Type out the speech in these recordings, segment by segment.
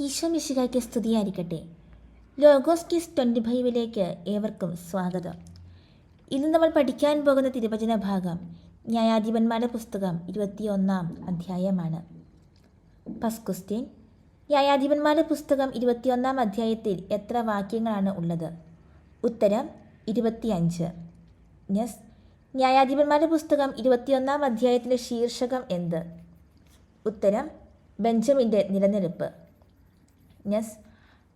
ഈശോ മിശിഹായ്ക്ക് സ്തുതിയായിരിക്കട്ടെ. Logos kiss twenty ഫൈവിലേക്ക് ഏവർക്കും സ്വാഗതം. ഇന്ന് നമ്മൾ പഠിക്കാൻ പോകുന്ന തിരുവചന ഭാഗം ന്യായാധിപന്മാരുടെ പുസ്തകം ഇരുപത്തിയൊന്നാം അധ്യായമാണ്. പസ്കുസ്റ്റിൻ ന്യായാധിപന്മാരുടെ പുസ്തകം ഇരുപത്തിയൊന്നാം അധ്യായത്തിൽ എത്ര വാക്യങ്ങളാണ് ഉള്ളത്? ഉത്തരം ഇരുപത്തിയഞ്ച്. യെസ് ന്യായാധിപന്മാരുടെ പുസ്തകം ഇരുപത്തിയൊന്നാം അധ്യായത്തിന്റെ ശീർഷകം എന്ത്? ഉത്തരം ബെഞ്ചമിന്റെ നിലനിൽപ്പ്. യെസ്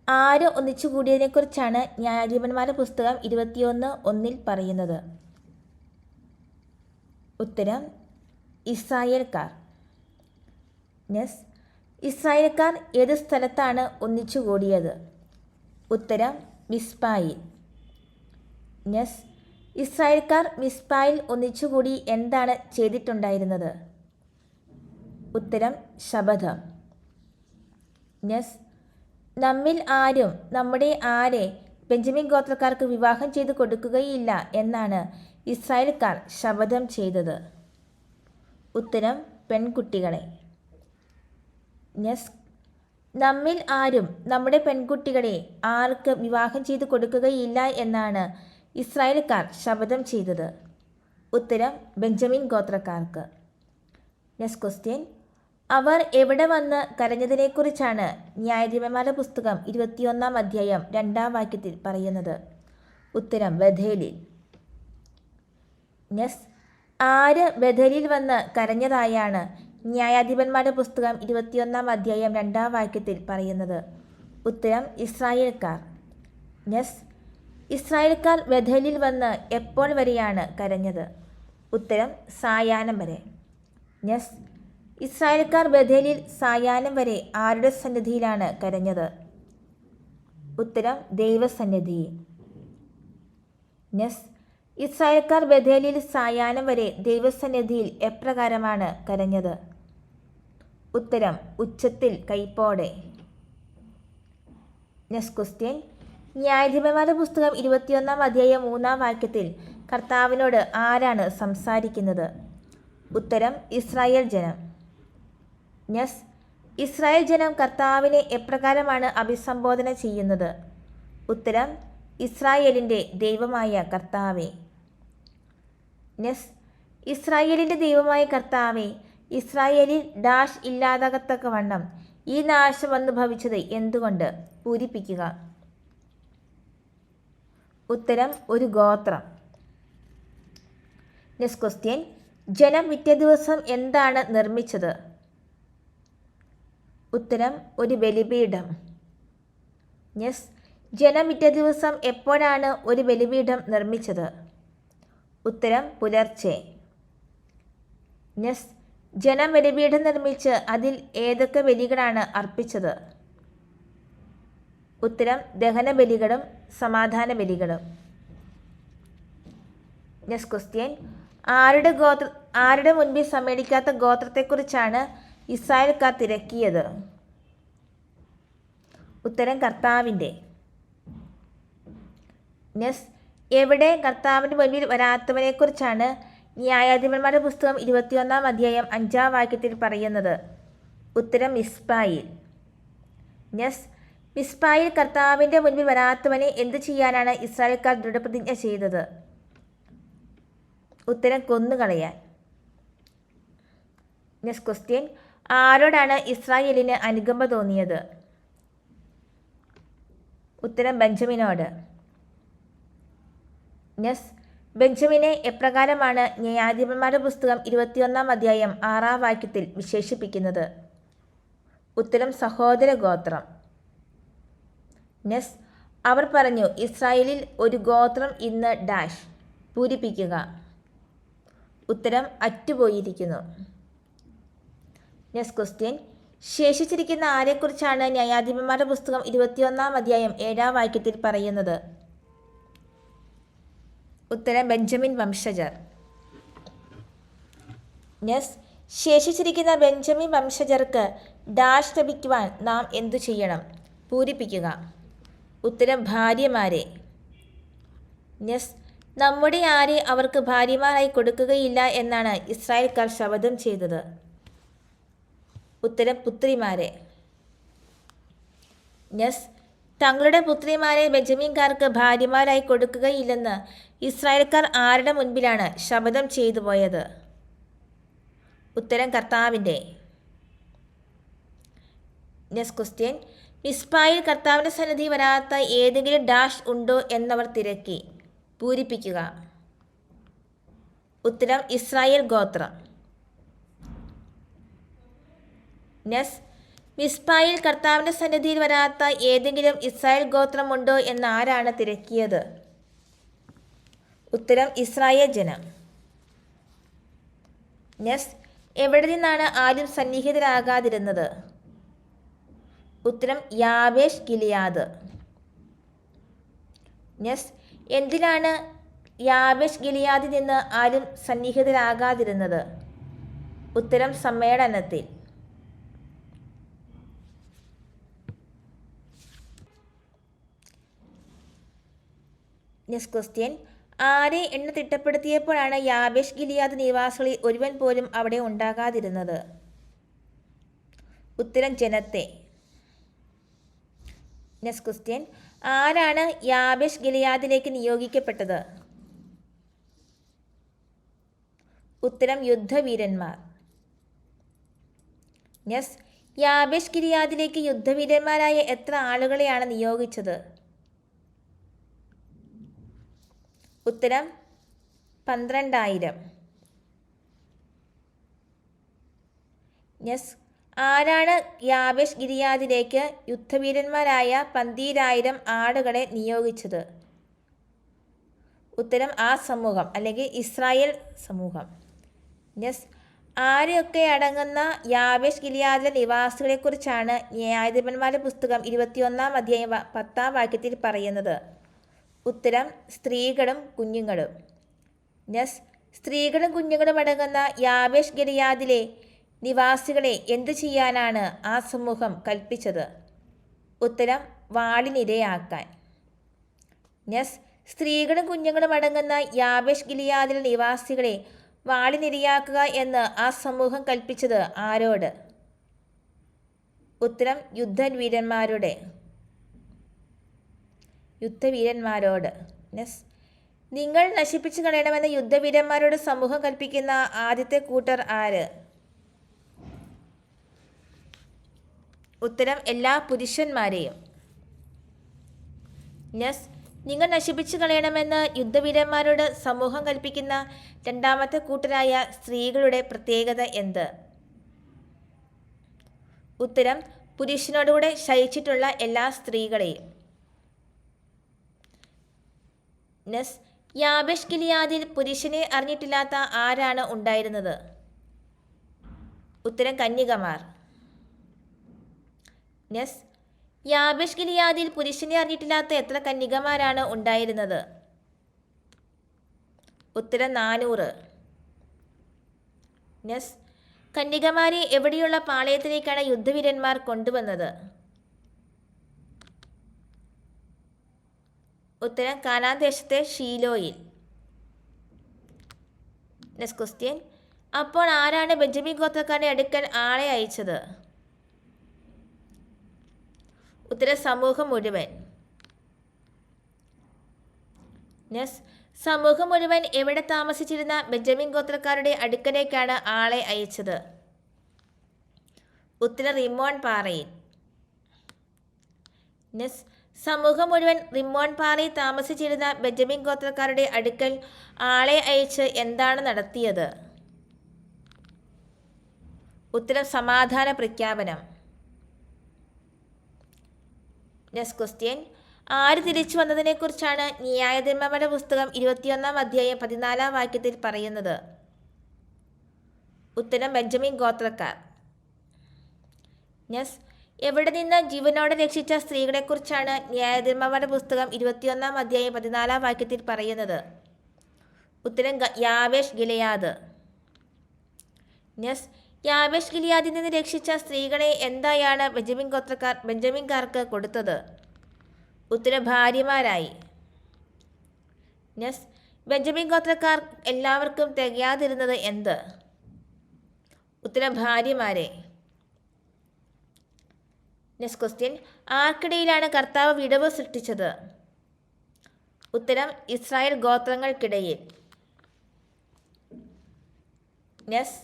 ആര് ഒന്നിച്ചു കൂടിയതിനെക്കുറിച്ചാണ് ന്യായാധിപന്മാരുടെ പുസ്തകം ഇരുപത്തിയൊന്ന് ഒന്നിൽ പറയുന്നത്? ഉത്തരം ഇസ്രായേൽക്കാർ. യെസ് ഇസ്രായേൽക്കാർ ഏത് സ്ഥലത്താണ് ഒന്നിച്ചു കൂടിയത്? ഉത്തരം മിസ്പായിൽ. യെസ് ഇസ്രായേൽക്കാർ മിസ്പായിൽ ഒന്നിച്ചുകൂടി എന്താണ് ചെയ്തിട്ടുണ്ടായിരുന്നത്? ഉത്തരം ശപഥം. യെസ് നമ്മിൽ ആരും നമ്മുടെ ആരെ ബെഞ്ചമിൻ ഗോത്രക്കാർക്ക് വിവാഹം ചെയ്തു കൊടുക്കുകയില്ല എന്നാണ് ഇസ്രായേൽക്കാർ ശപഥം ചെയ്തത്. ഉത്തരം പെൺകുട്ടികളെ. യെസ് നമ്മിൽ ആരും നമ്മുടെ പെൺകുട്ടികളെ ആർക്ക് വിവാഹം ചെയ്തു കൊടുക്കുകയില്ല എന്നാണ് ഇസ്രായേൽക്കാർ ശപഥം ചെയ്തത്. ഉത്തരം ബെഞ്ചമിൻ ഗോത്രക്കാർക്ക്. നെക്സ്റ്റ് ക്വസ്റ്റ്യൻ അവർ എവിടെ വന്ന് കരഞ്ഞതിനെക്കുറിച്ചാണ് ന്യായാധിപന്മാരുടെ പുസ്തകം ഇരുപത്തിയൊന്നാം അധ്യായം രണ്ടാം വാക്യത്തിൽ പറയുന്നത്. ഉത്തരം ബഥേലിൽ. നെസ് ആര് ബഥേലിൽ വന്ന് കരഞ്ഞതായാണ് ന്യായാധിപന്മാരുടെ പുസ്തകം ഇരുപത്തിയൊന്നാം അധ്യായം രണ്ടാം വാക്യത്തിൽ പറയുന്നത്. ഉത്തരം ഇസ്രായേൽക്കാർ. നെസ് ഇസ്രായേൽക്കാർ ബഥേലിൽ വന്ന് എപ്പോൾ വരെയാണ് കരഞ്ഞത്? ഉത്തരം സായാഹ്നം വരെ. നെസ് ഇസ്രായേൽക്കാർ ബഥേലിൽ സായാഹ്നം വരെ ആരുടെ സന്നിധിയിലാണ് കരഞ്ഞത്? ഉത്തരം ദൈവസന്നിധി. നെസ് ഇസ്രായേൽക്കാർ ബഥേലിൽ സായാഹ്നം വരെ ദൈവസന്നിധിയിൽ എപ്രകാരമാണ് കരഞ്ഞത്? ഉത്തരം ഉച്ചത്തിൽ കൈപ്പോടെ. നെസ് ക്വസ്റ്റ്യൻ. ന്യായാധിപന്മാരുടെ പുസ്തകം ഇരുപത്തിയൊന്നാം അധ്യായം മൂന്നാം വാക്യത്തിൽ കർത്താവിനോട് ആരാണ് സംസാരിക്കുന്നത്? ഉത്തരം ഇസ്രായേൽ ജനം. യെസ് ഇസ്രായേൽ ജനം കർത്താവിനെ എപ്രകാരമാണ് അഭിസംബോധന ചെയ്യുന്നത്? ഉത്തരം ഇസ്രായേലിന്റെ ദൈവമായ കർത്താവെ. നെസ് ഇസ്രായേലിന്റെ ദൈവമായ കർത്താവെ ഇസ്രായേലിൽ ഡാഷ് ഇല്ലാതാകത്തക്കവണ്ണം ഈ നാശം വന്നു ഭവിച്ചത് എന്തുകൊണ്ട്? പൂരിപ്പിക്കുക. ഉത്തരം ഒരു ഗോത്രം. നെക്സ്റ്റ് ക്വസ്റ്റ്യൻ ജനം പിറ്റേ ദിവസം എന്താണ് നിർമ്മിച്ചത്? ഉത്തരം ഒരു ബലിപീഠം. യെസ് ജനം പിറ്റേ ദിവസം എപ്പോഴാണ് ഒരു ബലിപീഠം നിർമ്മിച്ചത്? ഉത്തരം പുലർച്ചെ. യെസ് ജനം ബലിപീഠം നിർമ്മിച്ച് അതിൽ ഏതൊക്കെ ബലികളാണ് അർപ്പിച്ചത്? ഉത്തരം ദഹന ബലികളും സമാധാന ബലികളും. Yes question. ആരുടെ ഗോത്ര ആരുടെ മുൻപിൽ സമ്മേളിക്കാത്ത ഗോത്രത്തെക്കുറിച്ചാണ് ഇസ്രായേൽക്കാർ തിരക്കിയത്. ഉത്തരം കർത്താവിന്റെ. നെസ് എവിടെ കർത്താവിന്റെ മുൻപിൽ വരാത്തവനെക്കുറിച്ചാണ് ന്യായാധിപന്മാരുടെ പുസ്തകം ഇരുപത്തിയൊന്നാം അധ്യായം അഞ്ചാം വാക്യത്തിൽ പറയുന്നത്. ഉത്തരം മിസ്പായിൽ. നെസ് മിസ്പായിൽ കർത്താവിന്റെ മുൻപിൽ വരാത്തവനെ എന്ത് ചെയ്യാനാണ് ഇസ്രായേൽക്കാർ ദൃഢപ്രതിജ്ഞ ചെയ്തത്? ഉത്തരം കൊന്നുകളയാൻ. നെസ് ക്വസ്റ്റ്യൻ ആരോടാണ് ഇസ്രായേലിന് അനുകമ്പ തോന്നിയത്? ഉത്തരം ബെഞ്ചമിനോട്. യെസ് ബെഞ്ചമിനെ എപ്രകാരമാണ് ന്യായാധിപന്മാരുടെ പുസ്തകം ഇരുപത്തിയൊന്നാം അധ്യായം ആറാം വാക്യത്തിൽ വിശേഷിപ്പിക്കുന്നത്? ഉത്തരം സഹോദര ഗോത്രം. നെസ് അവർ പറഞ്ഞു ഇസ്രായേലിൽ ഒരു ഗോത്രം ഇന്ന് ഡാഷ് പൂരിപ്പിക്കുക. ഉത്തരം അറ്റുപോയിരിക്കുന്നു. നെക്സ്റ്റ് ക്വസ്റ്റ്യൻ ശേഷിച്ചിരിക്കുന്ന ആരെക്കുറിച്ചാണ് ന്യായാധിപന്മാരുടെ പുസ്തകം ഇരുപത്തിയൊന്നാം അധ്യായം ഏഴാം വാക്യത്തിൽ പറയുന്നത്? ഉത്തരം ബെഞ്ചമിൻ വംശജർ. നെസ് ശേഷിച്ചിരിക്കുന്ന ബെഞ്ചമിൻ വംശജർക്ക് ഡാഷ് ലഭിക്കുവാൻ നാം എന്തു ചെയ്യണം? പൂരിപ്പിക്കുക. ഉത്തരം ഭാര്യമാരെ. നെസ് നമ്മുടെ ആരെ അവർക്ക് ഭാര്യമാരായി കൊടുക്കുകയില്ല എന്നാണ് ഇസ്രായേൽക്കാർ ശപഥം ചെയ്തത്. ഉത്തരം പുത്രിമാരെ. യെസ് തങ്ങളുടെ പുത്രിമാരെ ബെഞ്ചമിൻകാർക്ക് ഭാര്യമാരായി കൊടുക്കുകയില്ലെന്ന് ഇസ്രായേൽക്കാർ ആരുടെ മുൻപിലാണ് ശപഥം ചെയ്തു പോയത്? ഉത്തരം കർത്താവിന്റെ. നെസ് ക്വസ്റ്റ്യൻ മിസ്പായിൽ കർത്താവിന്റെ സന്നിധി വരാത്ത ഏതെങ്കിലും ഡാഷ് ഉണ്ടോ എന്നവർ തിരക്കി. പൂരിപ്പിക്കുക. ഉത്തരം ഇസ്രായേൽ ഗോത്രം. നെസ്. മിസ്പായിൽ കർത്താവിന്റെ സന്നിധിയിൽ വരാത്ത ഏതെങ്കിലും ഇസ്രായേൽ ഗോത്രമുണ്ടോ എന്ന് ആരാണ് തിരക്കിയത്? ഉത്തരം ഇസ്രായേൽ ജനം. നെസ് എവിടെ നിന്നാണ് ആരും സന്നിഹിതരാകാതിരുന്നത്? ഉത്തരം യാവേഷ് ഗിലിയാദ്. നെസ് എന്തിനാണ് യാവേഷ് ഗിലിയാദിൽ നിന്ന് ആരും സന്നിഹിതരാകാതിരുന്നത്? ഉത്തരം സമ്മേളനത്തിൽ. നെക്സ്റ്റ് ക്വസ്റ്റ്യൻ ആരെ എണ്ണ തിട്ടപ്പെടുത്തിയപ്പോഴാണ് യാബേഷ് ഗിലിയാദ് നിവാസികളിൽ ഒരുവൻ പോലും അവിടെ ഉണ്ടാകാതിരുന്നത്? ഉത്തരം ജനത്തെ. നെക്സ്റ്റ് ക്വസ്റ്റ്യൻ ആരാണ് യാബേഷ് ഗിലിയാദിലേക്ക് നിയോഗിക്കപ്പെട്ടത്? ഉത്തരം യുദ്ധവീരന്മാർ. യെസ് യാബേഷ് ഗിലിയാദിലേക്ക് യുദ്ധവീരന്മാരായ എത്ര ആളുകളെയാണ് നിയോഗിച്ചത്? ഉത്തരം പന്ത്രണ്ടായിരം. യെസ്. ആരാണ് യാബേഷ് ഗിരിയാദിലേക്ക് യുദ്ധവീരന്മാരായ പന്തീരായിരം ആടുകളെ നിയോഗിച്ചത്? ഉത്തരം ആ സമൂഹം അല്ലെങ്കിൽ ഇസ്രായേൽ സമൂഹം. യെസ്. ആരെയൊക്കെ അടങ്ങുന്ന യാബേഷ് ഗിലിയാദിലെ നിവാസികളെക്കുറിച്ചാണ് ന്യായാധിപന്മാരുടെ പുസ്തകം ഇരുപത്തിയൊന്നാം അധ്യായം പത്താം വാക്യത്തിൽ പറയുന്നത്? ഉത്തരം സ്ത്രീകളും കുഞ്ഞുങ്ങളും. യെസ് സ്ത്രീകളും കുഞ്ഞുങ്ങളും അടങ്ങുന്ന യാബേഷ് ഗരിയാദിലെ നിവാസികളെ എന്തു ചെയ്യാനാണ് ആ സമൂഹം കൽപ്പിച്ചത്? ഉത്തരം വാളിനിരയാക്കാൻ. യെസ് സ്ത്രീകളും കുഞ്ഞുങ്ങളും അടങ്ങുന്ന യാബേഷ് ഗിലിയാദിലെ നിവാസികളെ വാളിനിരയാക്കുക എന്ന് ആ സമൂഹം കൽപ്പിച്ചത് ആരോട്? ഉത്തരം യുദ്ധവീരന്മാരുടെ. യുദ്ധവീരന്മാരോട്. യെസ് നിങ്ങൾ നശിപ്പിച്ചു കളയണമെന്ന് യുദ്ധവീരന്മാരോട് സമൂഹം കൽപ്പിക്കുന്ന ആദ്യത്തെ കൂട്ടർ ആര്? ഉത്തരം എല്ലാ പുരുഷന്മാരെയും. യെസ് നിങ്ങൾ നശിപ്പിച്ചു കളയണമെന്ന് യുദ്ധവീരന്മാരോട് സമൂഹം കൽപ്പിക്കുന്ന രണ്ടാമത്തെ കൂട്ടരായ സ്ത്രീകളുടെ പ്രത്യേകത എന്ത്? ഉത്തരം പുരുഷനോടുകൂടെ ശയിച്ചിട്ടുള്ള എല്ലാ സ്ത്രീകളെയും. നെസ് യാബേഷ് ഗിലിയാദിൽ പുരുഷനെ അറിഞ്ഞിട്ടില്ലാത്ത ആരാണ് ഉണ്ടായിരുന്നത്? ഉത്തരം കന്യകമാർ. നെസ് യാബേഷ് ഗിലിയാദിൽ പുരുഷനെ അറിഞ്ഞിട്ടില്ലാത്ത എത്ര കന്യകമാരാണ് ഉണ്ടായിരുന്നത്? ഉത്തരം നാനൂറ്. നെസ് കന്യകമാരെ എവിടെയുള്ള പാളയത്തിലേക്കാണ് യുദ്ധവീരന്മാർ കൊണ്ടുവന്നത്? ഉത്തരം കാനാൻ ദേശത്തെ ഷീലോയിൽ. നെക്സ്റ്റ് ക്വസ്റ്റ്യൻ അപ്പോൾ ആരാണ് ബെഞ്ചമിൻ ഗോത്രക്കാരുടെ അടുക്കൽ ആളെ അയച്ചത്? ഉത്തര സമൂഹം മുഴുവൻ. നെസ് സമൂഹം മുഴുവൻ എവിടെ താമസിച്ചിരുന്ന ബെഞ്ചമിൻ ഗോത്രക്കാരുടെ അടുക്കലേക്കാണ് ആളെ അയച്ചത്? ഉത്തര റിമോൺ പാറയിൽ. നെസ് സമൂഹം മുഴുവൻ റിമോൺ പാറയിൽ താമസിച്ചിരുന്ന ബെഞ്ചമിൻ ഗോത്രക്കാരുടെ അടുക്കൽ ആളെ അയച്ച് എന്താണ് നടത്തിയത്? ഉത്തരം സമാധാന പ്രഖ്യാപനം. Next question. ആര് തിരിച്ചു വന്നതിനെക്കുറിച്ചാണ് ന്യായധർമ്മയുടെ പുസ്തകം ഇരുപത്തിയൊന്നാം അധ്യായം പതിനാലാം വാക്യത്തിൽ പറയുന്നത്? ഉത്തരം ബെഞ്ചമിൻ ഗോത്രക്കാർ. യെസ് എവിടെ നിന്ന് ജീവനോടെ രക്ഷിച്ച സ്ത്രീകളെക്കുറിച്ചാണ് ന്യായധർമ്മയുടെ പുസ്തകം ഇരുപത്തിയൊന്നാം അധ്യായം പതിനാലാം വാക്യത്തിൽ പറയുന്നത്. ഉത്തരം യാവേഷ് ഗിലയാദ്. നെസ് യാവേഷ് ഗിലിയാദിൽ നിന്ന് രക്ഷിച്ച സ്ത്രീകളെ എന്തായാണ് ബെഞ്ചമിൻ ഗോത്രക്കാർ ബെഞ്ചമിൻകാർക്ക് കൊടുത്തത്? ഉത്തര ഭാര്യമാരായി. നെസ് ബെഞ്ചമിൻ ഗോത്രക്കാർ എല്ലാവർക്കും തികയാതിരുന്നത് എന്ത്? ഉത്തര ഭാര്യമാരെ. നെക്സ്റ്റ് ക്വസ്റ്റ്യൻ ആർക്കിടയിലാണ് കർത്താവ് വിടവ് സൃഷ്ടിച്ചത്? ഉത്തരം ഇസ്രായേൽ ഗോത്രങ്ങൾക്കിടയിൽ. നെസ്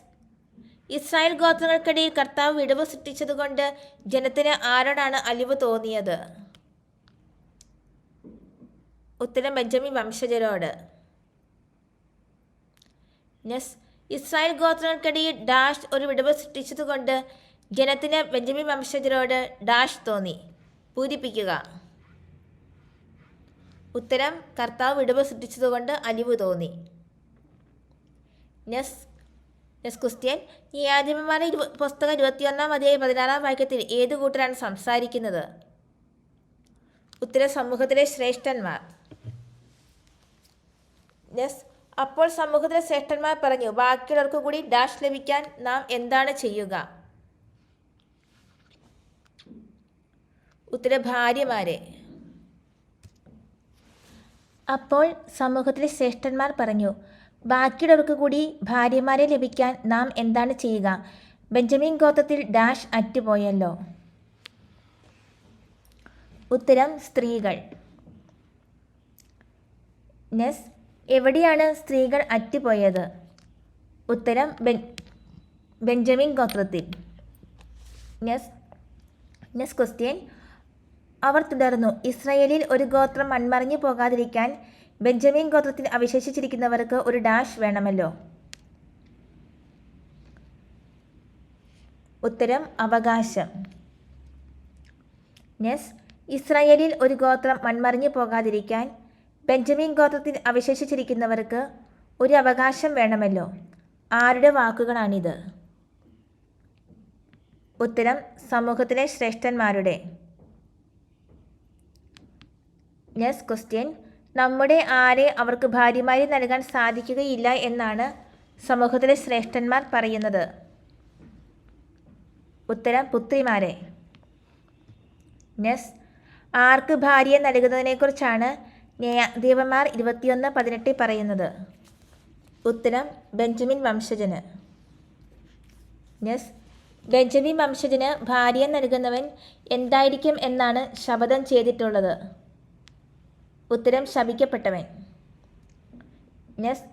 ഇസ്രായേൽ ഗോത്രങ്ങൾക്കിടയിൽ കർത്താവ് വിടവ് സൃഷ്ടിച്ചതുകൊണ്ട് ജനത്തിന് ആരോടാണ് അലിവ് തോന്നിയത്? ഉത്തരം ബെഞ്ചമിൻ വംശജരോട്. നെസ് ഇസ്രായേൽ ഗോത്രങ്ങൾക്കിടയിൽ ഡാഷ് ഒരു വിടവ് സൃഷ്ടിച്ചതുകൊണ്ട് ജനത്തിന് ബെഞ്ചമിൻ വംശജരോട് ഡാഷ് തോന്നി. പൂരിപ്പിക്കുക. ഉത്തരം കർത്താവ് വിടവ് സൃഷ്ടിച്ചതുകൊണ്ട് അലിവ് തോന്നി. നെസ് നെസ് ക്രിസ്ത്യൻ ന്യായാധിപന്മാരുടെ ഇരു പുസ്തകം ഇരുപത്തിയൊന്നാം അധ്യായം പതിനാറാം വാക്യത്തിൽ ഏത് കൂട്ടരാണ് സംസാരിക്കുന്നത്? ഉത്തര സമൂഹത്തിലെ ശ്രേഷ്ഠന്മാർ. നെസ് അപ്പോൾ സമൂഹത്തിലെ ശ്രേഷ്ഠന്മാർ പറഞ്ഞു ബാക്കിയുള്ളവർക്ക് കൂടി ഡാഷ് ലഭിക്കാൻ നാം എന്താണ് ചെയ്യുക? ഉത്തര ഭാര്യമാരെ അപ്പോൾ സമൂഹത്തിലെ ശ്രേഷ്ഠന്മാർ പറഞ്ഞു ബാക്കിയുള്ളവർക്ക് കൂടി ഭാര്യമാരെ ലഭിക്കാൻ നാം എന്താണ് ചെയ്യുക? ബെഞ്ചമിൻ ഗോത്രത്തിൽ ഡാഷ് അറ്റുപോയല്ലോ. ഉത്തരം സ്ത്രീകൾ. നെസ് എവിടെയാണ് സ്ത്രീകൾ അറ്റുപോയത്? ഉത്തരം ബെഞ്ചമിൻ ഗോത്രത്തിൽ. നെസ് നെസ് ക്വസ്റ്റ്യൻ അവർ തുടർന്നു. ഇസ്രയേലിൽ ഒരു ഗോത്രം മൺമറിഞ്ഞു പോകാതിരിക്കാൻ ബെഞ്ചമിൻ ഗോത്രത്തിൽ അവശേഷിച്ചിരിക്കുന്നവർക്ക് ഒരു ഡാഷ് വേണമല്ലോ. ഉത്തരം അവകാശം. നെസ് ഇസ്രയേലിൽ ഒരു ഗോത്രം മൺമറിഞ്ഞു പോകാതിരിക്കാൻ ബെഞ്ചമിൻ ഗോത്രത്തിൽ അവശേഷിച്ചിരിക്കുന്നവർക്ക് ഒരു അവകാശം വേണമല്ലോ. ആരുടെ വാക്കുകളാണിത്? ഉത്തരം സമൂഹത്തിലെ ശ്രേഷ്ഠന്മാരുടെ. നെക്സ്റ്റ് ക്വസ്റ്റ്യൻ നമ്മുടെ ആരെ അവർക്ക് ഭാര്യമാരെ നൽകാൻ സാധിക്കുകയില്ല എന്നാണ് സമൂഹത്തിലെ ശ്രേഷ്ഠന്മാർ പറയുന്നത്. ഉത്തരം പുത്രിമാരെ. നെസ് ആർക്ക് ഭാര്യയെ നൽകുന്നതിനെക്കുറിച്ചാണ് ന്യായാധിപന്മാർ ഇരുപത്തിയൊന്ന് പതിനെട്ടിൽ പറയുന്നത്. ഉത്തരം ബെഞ്ചമിൻ വംശജന്. നെസ് ബെഞ്ചമിൻ വംശജന് ഭാര്യ നൽകുന്നവൻ എന്തായിരിക്കും എന്നാണ് ശപഥം ചെയ്തിട്ടുള്ളത്. ഉത്തരം ശപിക്കപ്പെട്ടവൻ. നെസ്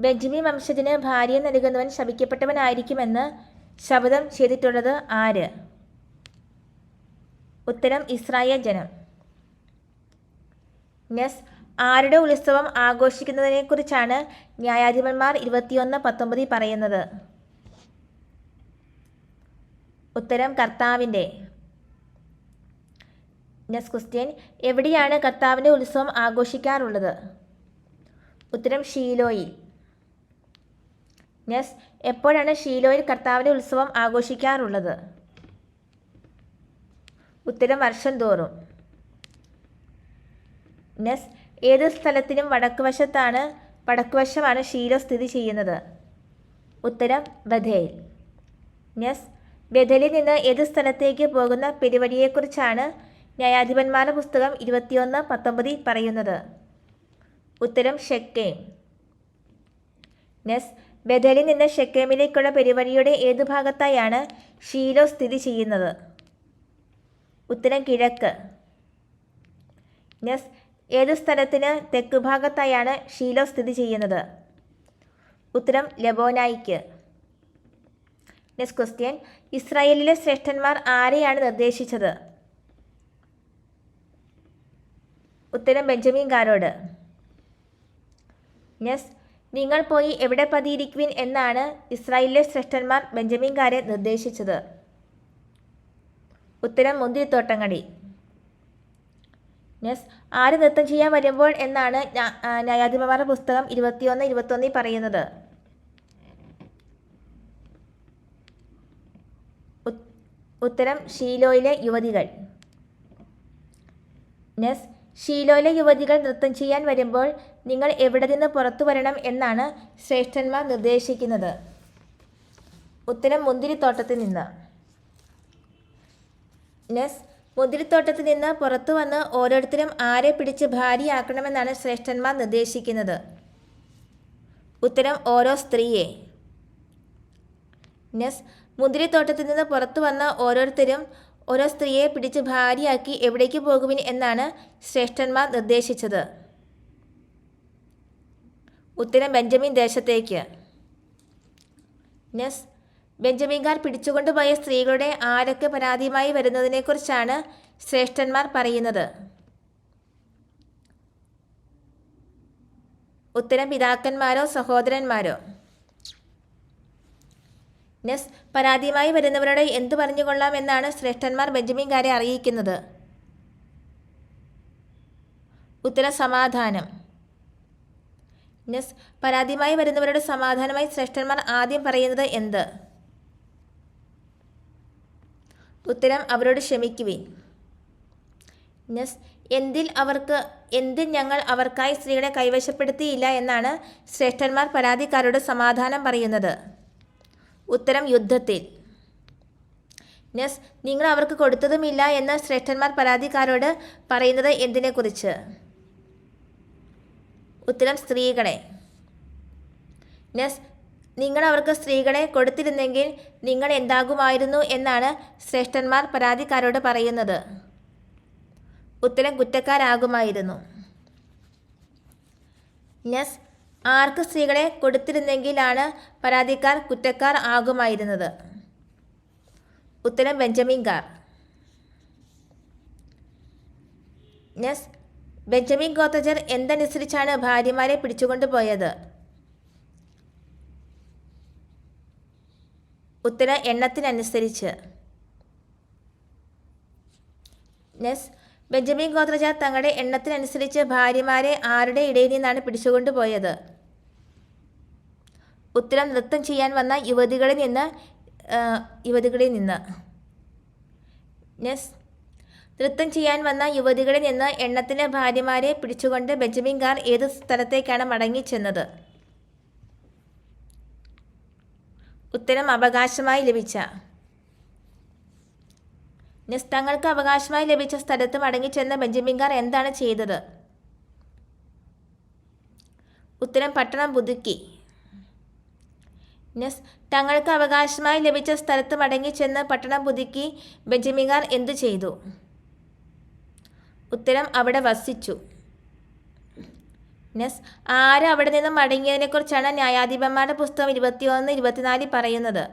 ബെഞ്ചമിൻ വംശജന് ഭാര്യ നൽകുന്നവൻ ശപിക്കപ്പെട്ടവനായിരിക്കുമെന്ന് ശപഥം ചെയ്തിട്ടുള്ളത് ആര്? ഉത്തരം ഇസ്രായേൽ ജനം. നെസ് ആരുടെ ഉത്സവം ആഘോഷിക്കുന്നതിനെക്കുറിച്ചാണ് ന്യായാധിപന്മാർ ഇരുപത്തിയൊന്ന് പത്തൊമ്പതിൽ പറയുന്നത്. ഉത്തരം കർത്താവിന്റെ. നെക്സ്റ്റ് ക്വസ്റ്റ്യൻ എവിടെയാണ് കർത്താവിന്റെ ഉത്സവം ആഘോഷിക്കാറുള്ളത്? ഉത്തരം ഷീലോയിൽ. നെസ് എപ്പോഴാണ് ഷീലോയിൽ കർത്താവിന്റെ ഉത്സവം ആഘോഷിക്കാറുള്ളത്? ഉത്തരം വർഷം തോറും. നെസ് ഏത് സ്ഥലത്തിനും വടക്ക് വശത്താണ് വടക്ക് വശമാണ് ഷീലോ സ്ഥിതി ചെയ്യുന്നത്? ഉത്തരം ബഥേൽ. നെസ് ബഥലിൽ നിന്ന് ഏത് സ്ഥലത്തേക്ക് പോകുന്ന പെരുവഴിയെക്കുറിച്ചാണ് ന്യായാധിപന്മാരുടെ പുസ്തകം ഇരുപത്തിയൊന്ന് പത്തൊമ്പതിൽ പറയുന്നത്. ഉത്തരം ഷെക്കേം. നെസ് ബഥലിൽ നിന്ന് ഷെക്കേമിലേക്കുള്ള പെരുവഴിയുടെ ഏതു ഭാഗത്തായാണ് ഷീലോ സ്ഥിതി ചെയ്യുന്നത്? ഉത്തരം കിഴക്ക്. നെസ് ഏത് സ്ഥലത്തിന് തെക്ക് ഭാഗത്തായാണ് ഷീലോ സ്ഥിതി ചെയ്യുന്നത്? ഉത്തരം ലബോനായിക്ക്. നെക്സ്റ്റ് ക്വസ്റ്റ്യൻ ഇസ്രായേലിലെ ശ്രേഷ്ഠന്മാർ ആരെയാണ് നിർദ്ദേശിച്ചത്? ഉത്തരം ബെഞ്ചമിൻകാരോട്. യെസ് നിങ്ങൾ പോയി എവിടെ പതിയിരിക്കുവിൻ എന്നാണ് ഇസ്രായേലിലെ ശ്രേഷ്ഠന്മാർ ബെഞ്ചമിൻകാരെ നിർദ്ദേശിച്ചത്. ഉത്തരം മുന്തിരിത്തോട്ടങ്ങടി. യെസ് ആര് നൃത്തം ചെയ്യാൻ വരുമ്പോൾ എന്നാണ് ന്യായാധിപന്മാരുടെ പുസ്തകം ഇരുപത്തിയൊന്ന് ഇരുപത്തൊന്നിൽ പറയുന്നത്. ഉത്തരം ഷീലോയിലെ യുവതികൾ. നെസ് ഷീലോയിലെ യുവതികൾ നൃത്തം ചെയ്യാൻ വരുമ്പോൾ നിങ്ങൾ എവിടെ നിന്ന് പുറത്തു വരണം എന്നാണ് ശ്രേഷ്ഠന്മാർ നിർദ്ദേശിക്കുന്നത്. ഉത്തരം മുന്തിരിത്തോട്ടത്തിൽ നിന്ന്. നെസ് മുന്തിരിത്തോട്ടത്തിൽ നിന്ന് പുറത്തു വന്ന് ഓരോരുത്തരും ആരെ പിടിച്ച് ഭാര്യയാക്കണമെന്നാണ് ശ്രേഷ്ഠന്മാർ നിർദ്ദേശിക്കുന്നത്. ഉത്തരം ഓരോ സ്ത്രീയെ. നെസ് മുന്തിരിത്തോട്ടത്തിൽ നിന്ന് പുറത്തു വന്ന ഓരോരുത്തരും ഓരോ സ്ത്രീയെ പിടിച്ച് ഭാര്യയാക്കി എവിടേക്ക് പോകുവിൻ എന്നാണ് ശ്രേഷ്ഠന്മാർ നിർദ്ദേശിച്ചത്. ഉത്തരം ബെഞ്ചമിൻ ദേശത്തേക്ക്. നെസ് ബെഞ്ചമിൻകാർ പിടിച്ചുകൊണ്ടുപോയ സ്ത്രീകളുടെ ആരൊക്കെ പരാതിയുമായി വരുന്നതിനെക്കുറിച്ചാണ് ശ്രേഷ്ഠന്മാർ പറയുന്നത്. ഉത്തരം പിതാക്കന്മാരോ സഹോദരന്മാരോ? നെസ് പരാതിയുമായി വരുന്നവരോട് എന്തു പറഞ്ഞുകൊള്ളാം എന്നാണ് ശ്രേഷ്ഠന്മാർ ബെഞ്ചമിൻകാരെ അറിയിക്കുന്നത്. ഉത്തരം സമാധാനം. നെസ് പരാതിയുമായി വരുന്നവരോട് സമാധാനമായി ശ്രേഷ്ഠന്മാർ ആദ്യം പറയുന്നത് എന്ത്? ഉത്തരം അവരോട് ക്ഷമിക്കുവിൻ. നെസ് എന്തിൽ അവർക്ക് എന്തിൽ ഞങ്ങൾ അവർക്കായി സ്ത്രീകളെ കൈവശപ്പെടുത്തിയില്ല എന്നാണ് ശ്രേഷ്ഠന്മാർ പരാതിക്കാരോട് സമാധാനം പറയുന്നത്. ഉത്തരം യുദ്ധത്തിൽ. നെസ് നിങ്ങൾ അവർക്ക് കൊടുത്തതുമില്ല എന്ന് ശ്രേഷ്ഠന്മാർ പരാതിക്കാരോട് പറയുന്നത് എന്തിനെക്കുറിച്ച്? ഉത്തരം സ്ത്രീകളെ. നെസ് നിങ്ങൾ അവർക്ക് സ്ത്രീകളെ കൊടുത്തിരുന്നെങ്കിൽ നിങ്ങൾ എന്താകുമായിരുന്നു എന്നാണ് ശ്രേഷ്ഠന്മാർ പരാതിക്കാരോട് പറയുന്നത്. ഉത്തരം കുറ്റക്കാരാകുമായിരുന്നു. നെസ് ആർക്ക് സ്ത്രീകളെ കൊടുത്തിരുന്നെങ്കിലാണ് പരാതിക്കാർ കുറ്റക്കാർ ആകുമായിരുന്നത്? ഉത്തരം ബെഞ്ചമിൻകാർ. നെസ് ബെഞ്ചമിൻ ഗോത്തജർ എന്തനുസരിച്ചാണ് ഭാര്യമാരെ പിടിച്ചുകൊണ്ടുപോയത്? ഉത്തര എണ്ണത്തിനനുസരിച്ച്. നെസ് ബെഞ്ചമിൻ ഗോത്രജാർ തങ്ങളുടെ എണ്ണത്തിനനുസരിച്ച് ഭാര്യമാരെ ആരുടെ ഇടയിൽ നിന്നാണ് പിടിച്ചുകൊണ്ടുപോയത്? ഉത്തരം നൃത്തം ചെയ്യാൻ വന്ന യുവതികളിൽ നിന്ന് യുവതികളിൽ നിന്ന്. യെസ്. നൃത്തം ചെയ്യാൻ വന്ന യുവതികളിൽ നിന്ന് എണ്ണത്തിന് ഭാര്യമാരെ പിടിച്ചുകൊണ്ട് ബെഞ്ചമിൻ ഗാർ ഏത് സ്ഥലത്തേക്കാണ് മടങ്ങിച്ചെന്നത് ഉത്തരം അവകാശമായി ലഭിച്ച. നെസ് തങ്ങൾക്ക് അവകാശമായി ലഭിച്ച സ്ഥലത്ത് മടങ്ങിച്ചെന്ന ബെഞ്ചമിൻ ഗാർ എന്താണ് ചെയ്തത്? ഉത്തരം പട്ടണം പുതുക്കി. നെസ് തങ്ങൾക്ക് അവകാശമായി ലഭിച്ച സ്ഥലത്ത് മടങ്ങിച്ചെന്ന് പട്ടണം പുതുക്കി ബെഞ്ചമിങ്ങാർ എന്തു ചെയ്തു? ഉത്തരം അവിടെ വസിച്ചു. നെസ് ആര് അവിടെ നിന്ന് മടങ്ങിയതിനെക്കുറിച്ചാണ് ന്യായാധിപന്മാരുടെ പുസ്തകം ഇരുപത്തിയൊന്ന് ഇരുപത്തിനാലിൽ പറയുന്നത്?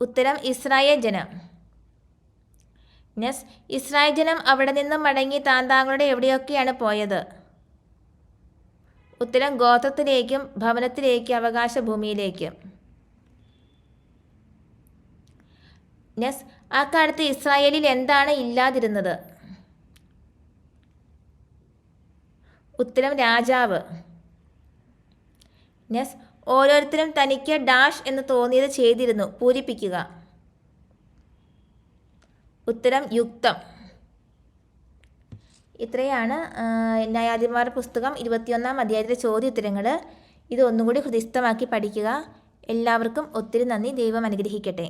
ഉത്തരം ഇസ്രായേൽ ജനം. നെസ് ഇസ്രായേൽ ജനം അവിടെ നിന്ന് മടങ്ങി താൻ താങ്കളുടെ എവിടെയൊക്കെയാണ് പോയത്? ഉത്തരം ഗോത്രത്തിലേക്കും ഭവനത്തിലേക്കും അവകാശ ഭൂമിയിലേക്കും ആ ഇസ്രായേലിൽ എന്താണ് ഇല്ലാതിരുന്നത്? ഉത്തരം രാജാവ്. നെസ് ഓരോരുത്തരും തനിക്ക് ഡാഷ് എന്ന് തോന്നിയത് ചെയ്തിരുന്നു പൂരിപ്പിക്കുക. ഉത്തരം യുക്തം. ഇത്രയാണ് ന്യായാധിപന്മാരുടെ പുസ്തകം ഇരുപത്തിയൊന്നാം അധ്യായത്തിലെ ചോദ്യോത്തരങ്ങൾ ഇത് ഒന്നുകൂടി ഹൃദയസ്ഥമാക്കി പഠിക്കുക. എല്ലാവർക്കും ഒത്തിരി നന്ദി. ദൈവം അനുഗ്രഹിക്കട്ടെ.